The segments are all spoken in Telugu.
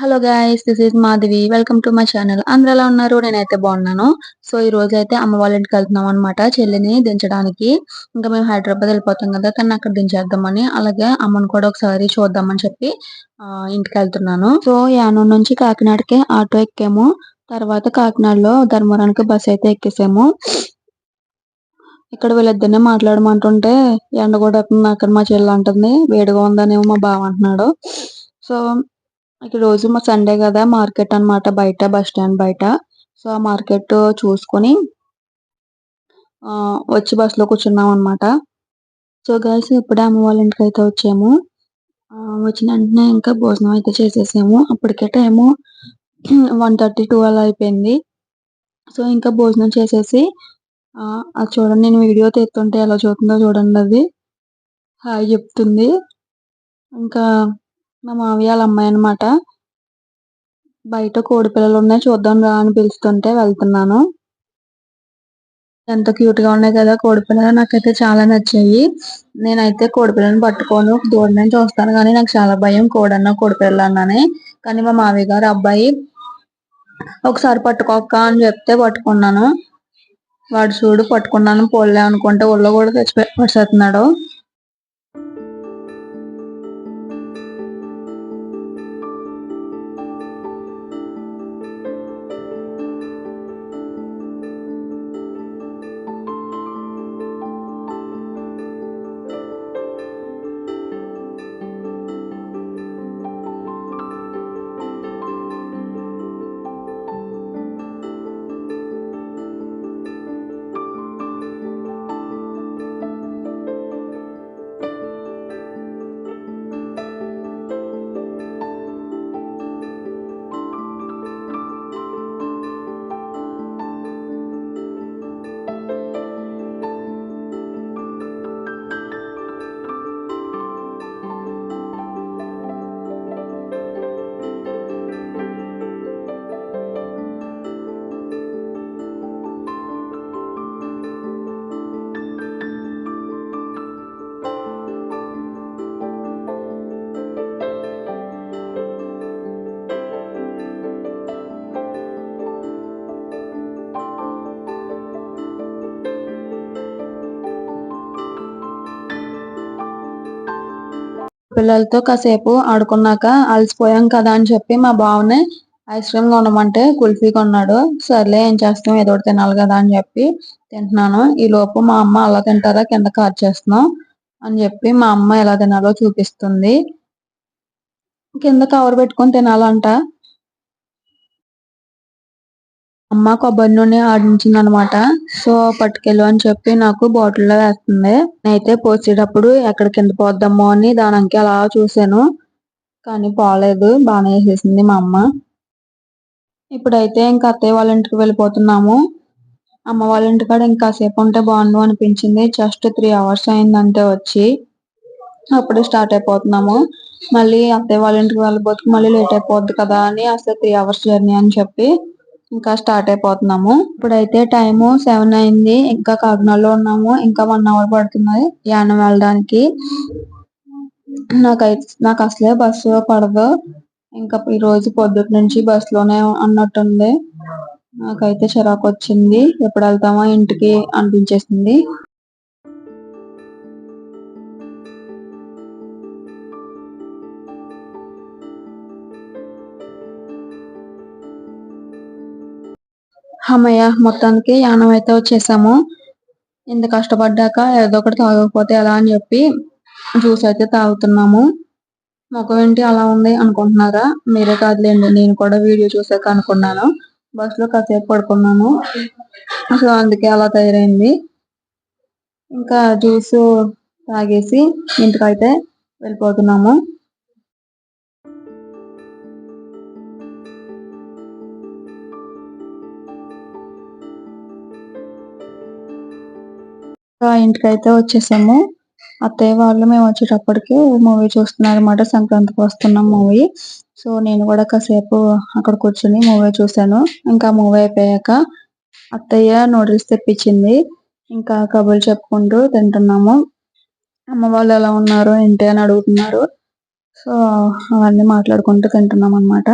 Hello guys this is Madhavi welcome to my channel అందరు ఎలా ఉన్నారు? నేనైతే బాగున్నాను. సో ఈ రోజు అయితే అమ్మ వాళ్ళ ఇంటికి వెళ్తున్నాం అనమాట చెల్లిని దించడానికి. ఇంకా మేము హైదరాబాద్ వెళ్ళిపోతాం కదా కానీ అక్కడ దించేద్దామని. అలాగే అమ్మను కూడా ఒకసారి చూద్దామని చెప్పి ఇంటికి వెళ్తున్నాను. సో యానం నుంచి కాకినాడకి ఆటో ఎక్కాము. తర్వాత కాకినాడలో ధర్మవరానికి బస్ అయితే ఎక్కేసాము. ఇక్కడ వీళ్ళిద్దరినే మాట్లాడమంటుంటే ఎండ కూడా అక్కడ మా చెల్లి అంటుంది వేడిగా ఉందనేమో మా బావ అంటున్నాడు. సో రోజు మా సండే కదా మార్కెట్ అనమాట బయట బస్ స్టాండ్ బయట. సో ఆ మార్కెట్ చూసుకొని వచ్చి బస్సులో కూర్చున్నాం అనమాట సో గర్ల్స్ ఇప్పుడే అమ్మ వాళ్ళ ఇంటికి అయితే వచ్చాము? వచ్చిన వెంటనే ఇంకా భోజనం అయితే చేసేసాము. అప్పటికే టైము వన్ థర్టీ టూ అలా అయిపోయింది. సో ఇంకా భోజనం చేసేసి అది చూడండి నేను వీడియో తీస్తుంటే ఎలా చూస్తుందో చూడండి అది. హాయ్ చెప్తుంది. ఇంకా మా మావి వాళ్ళ అమ్మాయి అనమాట బయట కోడి పిల్లలు ఉన్నాయి చూద్దాం రా అని పిలుస్తుంటే వెళ్తున్నాను. ఎంత క్యూట్గా ఉన్నాయి కదా కోడి పిల్లలు నాకైతే చాలా నచ్చాయి. నేనైతే కోడి పిల్లలను పట్టుకోను దూరం నుంచి చూస్తాను కానీ నాకు చాలా భయం కోడన్న కోడి పిల్లలు అన్నానే కానీ మా మావయ్య గారు అబ్బాయి ఒకసారి పట్టుకోక్క అని చెప్తే పట్టుకున్నాను. వాడు చూడు పట్టుకున్నాను పోలే అనుకుంటే ఒళ్ళో కూడా తెచ్చి పడిసేస్తున్నాడు పిల్లలతో కాసేపు ఆడుకున్నాక అలసిపోయాం కదా అని చెప్పి మా బావనే ఐస్ క్రీమ్ కొనమంటే కుల్ఫీ కొన్నాడు. సర్లే ఏం చేస్తాం? ఏదో ఒకటి తినాలి కదా అని చెప్పి తింటున్నాను. ఈ లోపు మా అమ్మ అలా తింటారా? కింద కార్ చేస్తున్నాం అని చెప్పి మా అమ్మ ఎలా తినాలో చూపిస్తుంది. కింద కవర్ పెట్టుకొని తినాలంట. అమ్మ కొబ్బరి నూనె ఆడించింది అనమాట సో పట్టుకెళ్ళు అని చెప్పి నాకు బాటిల్లో వేస్తుంది. నేనైతే పోసేటప్పుడు ఎక్కడ కింద పోద్దామో అని దానికి అలా చూసాను. కానీ పోలేదు. బాగానే వేసేసింది మా అమ్మ. ఇప్పుడైతే ఇంకా అత్తయ్య వాళ్ళ ఇంటికి వెళ్ళిపోతున్నాము. అమ్మ వాళ్ళ ఇంటికాడ ఇంకాసేపు ఉంటే బాగుండు అనిపించింది. జస్ట్ త్రీ అవర్స్ అయిందంటే వచ్చి అప్పుడే స్టార్ట్ అయిపోతున్నాము. మళ్ళీ అత్తయ్య వాళ్ళ ఇంటికి వెళ్ళిపోతే మళ్ళీ లేట్ అయిపోద్ది కదా అని అసలు త్రీ అవర్స్ జర్నీ అని చెప్పి ఇంకా స్టార్ట్ అయిపోతున్నాము. ఇప్పుడైతే టైము సెవెన్ అయింది. ఇంకా కాకినాడలో ఉన్నాము. ఇంకా వన్ అవర్ పడుతుంది యానం వెళ్ళడానికి. నాకైతే నాకు అసలే బస్సు పడదు. ఇంకా ఈ రోజు పొద్దుటి నుంచి బస్సులోనే అన్నట్టుంది నాకైతే చిరాకు వచ్చింది ఎప్పుడు వెళ్తామా ఇంటికి అనిపించేసింది. అమ్మయ్య మొత్తానికి యానం అయితే వచ్చేసాము. ఇంత కష్టపడ్డాక ఏదో ఒకటి తాగకపోతే ఎలా అని చెప్పి జ్యూస్ అయితే తాగుతున్నాము. ముఖం ఏంటి అలా ఉంది అనుకుంటున్నారా? మీరే కాదులేండి నేను కూడా వీడియో చూసాక అనుకున్నాను. బస్సులో కాసేపు పడుకున్నాను. సో అందుకే అలా తయారైంది. ఇంకా జ్యూస్ తాగేసి ఇంటికైతే వెళ్ళిపోతున్నాము. ఇంటికైతే వచ్చేసాము. అత్తయ్య వాళ్ళు మేము వచ్చేటప్పటికి మూవీ చూస్తున్నారు అనమాట సంక్రాంతికి వస్తున్నాం మూవీ. సో నేను కూడా కాసేపు అక్కడ కూర్చుని మూవీ చూసాను ఇంకా మూవీ అయిపోయాక అత్తయ్య నూడిల్స్ తెప్పించింది. ఇంకా కబుర్లు చెప్పుకుంటూ తింటున్నాము. అమ్మ వాళ్ళు ఎలా ఉన్నారు ఏంటి అని అడుగుతున్నారు. సో అవన్నీ మాట్లాడుకుంటూ తింటున్నాం అనమాట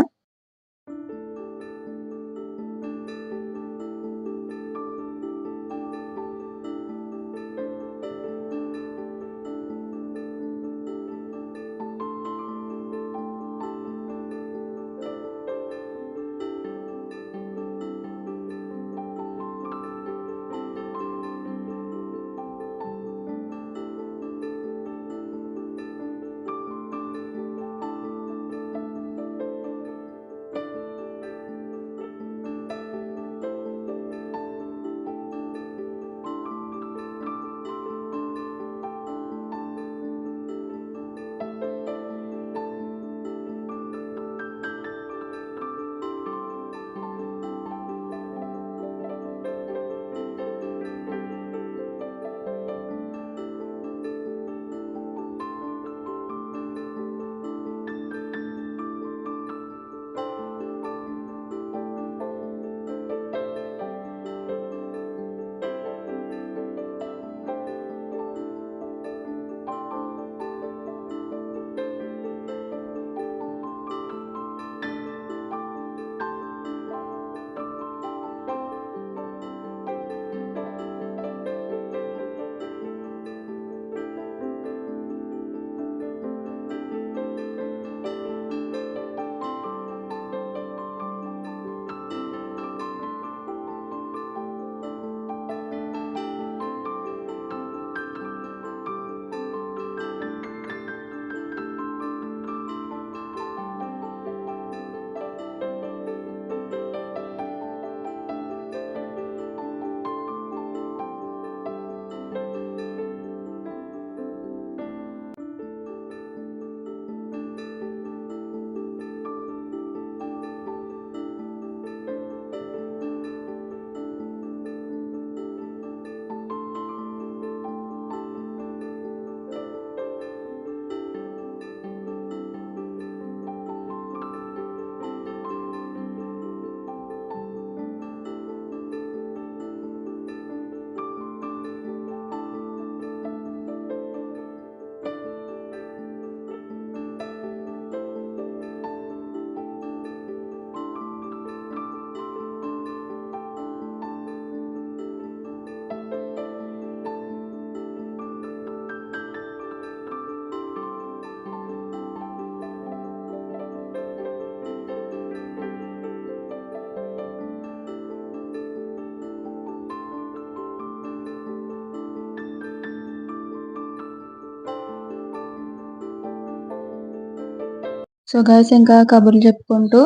సో గైస్ ఇంకా కబుర్లు చెప్పుకుంటూ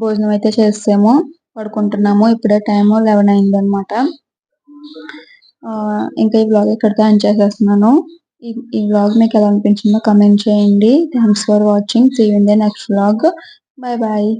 భోజనం అయితే చేస్తాము పడుకుంటున్నాము. ఇప్పుడే టైము లెవెన్ అయింది అనమాట ఇంకా ఈ బ్లాగ్ ఇక్కడితో ఎండ్ చేసేస్తున్నాను. ఈ ఈ వ్లాగ్ మీకు ఎలా అనిపించిందో కమెంట్ చేయండి. Thanks for watching see in the next blog bye bye